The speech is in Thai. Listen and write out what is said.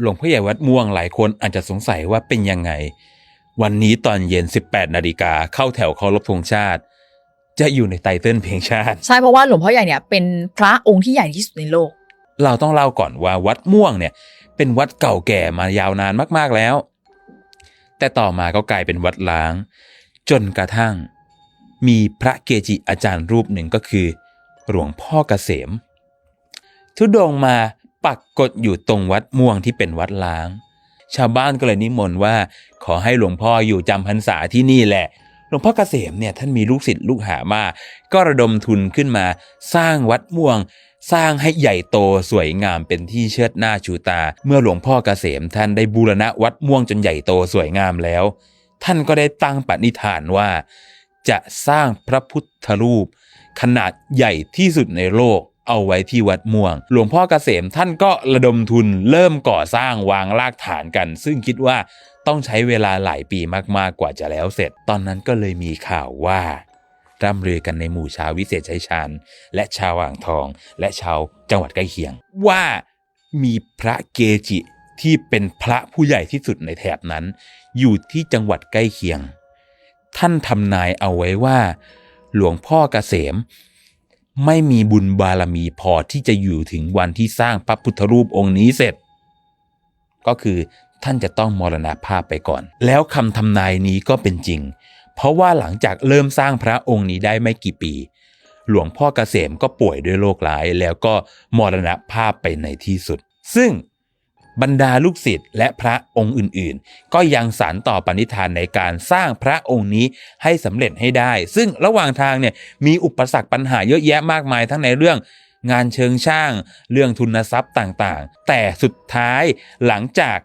หลวงพ่อใหญ่วัดม่วงหลายคนอาจจะสงสัยว่าเป็นยังไง วันนี้ตอนเย็น 18 นาฬิกาเข้าแถวเคารพธงชาติ จะอยู่ในไตเติ้ลเพลงชาติ ใช่เพราะว่าหลวงพ่อใหญ่เนี่ยเป็นพระองค์ที่ใหญ่ที่สุดในโลก เราต้องเล่าก่อนว่าวัดม่วงเนี่ย เป็นวัดเก่าแก่มายาวนานมากๆแล้ว แต่ต่อมาก็กลายเป็นวัดล้าง จนกระทั่ง มีพระเกจิอาจารย์รูปหนึ่งก็คือ หลวงพ่อเกษมทุดงค์มา ปักกฎอยู่ตรงวัดม่วงที่เป็นวัดล้าง ชาวบ้านก็เลยนิมนต์ว่า ขอให้หลวงพ่ออยู่จำพรรษาที่นี่แหละ หลวงพ่อเกษมเนี่ยท่านมีลูกศิษย์ลูกหามากก็ระดมทุนขึ้นมา สร้างวัดม่วง สร้างให้ใหญ่โตสวยงามเป็นที่เชิดหน้าชูตา เมื่อหลวงพ่อเกษมท่านได้บูรณะวัดม่วงจนใหญ่โตสวยงามแล้ว ท่านก็ได้ตั้งปณิธานว่า จะสร้างพระพุทธรูป ขนาดใหญ่ที่สุดในโลก เอาไว้ที่วัดม่วง หลวงพ่อเกษมท่านก็ระดมทุนเริ่มก่อสร้างวางรากฐานกัน ซึ่งคิดว่าต้องใช้เวลาหลายปีมากๆกว่าจะแล้วเสร็จ ตอนนั้นก็เลยมีข่าวว่า ร่ำลือกันในหมู่ชาววิเศษชัยชาญและชาวอ่างทอง และชาวจังหวัดใกล้เคียง ว่ามีพระเกจิที่เป็นพระผู้ใหญ่ที่สุดในแถบนั้น อยู่ที่จังหวัดใกล้เคียง ท่านทำนายเอาไว้ว่า หลวงพ่อเกษม ไม่มีบุญบารมีพอที่จะอยู่ถึงวันที่สร้างพระพุทธรูปองค์นี้เสร็จ ก็คือท่านจะต้องมรณภาพไปก่อน แล้วคำทำนายนี้ก็เป็นจริง เพราะว่าหลังจากเริ่มสร้างพระองค์นี้ได้ไม่กี่ปี หลวงพ่อเกษมก็ป่วยด้วยโรคร้ายแล้วก็มรณภาพไปในที่สุด ซึ่ง บรรดาลูกศิษย์และพระองค์อื่นๆ ก็ยังสานต่อปณิธานในการสร้างพระองค์นี้ให้สำเร็จให้ได้ ซึ่งระหว่างทางเนี่ยมีอุปสรรคปัญหาเยอะแยะมากมายทั้งในเรื่องงานเชิงช่าง เรื่องทุนทรัพย์ต่างๆ แต่สุดท้ายหลังจาก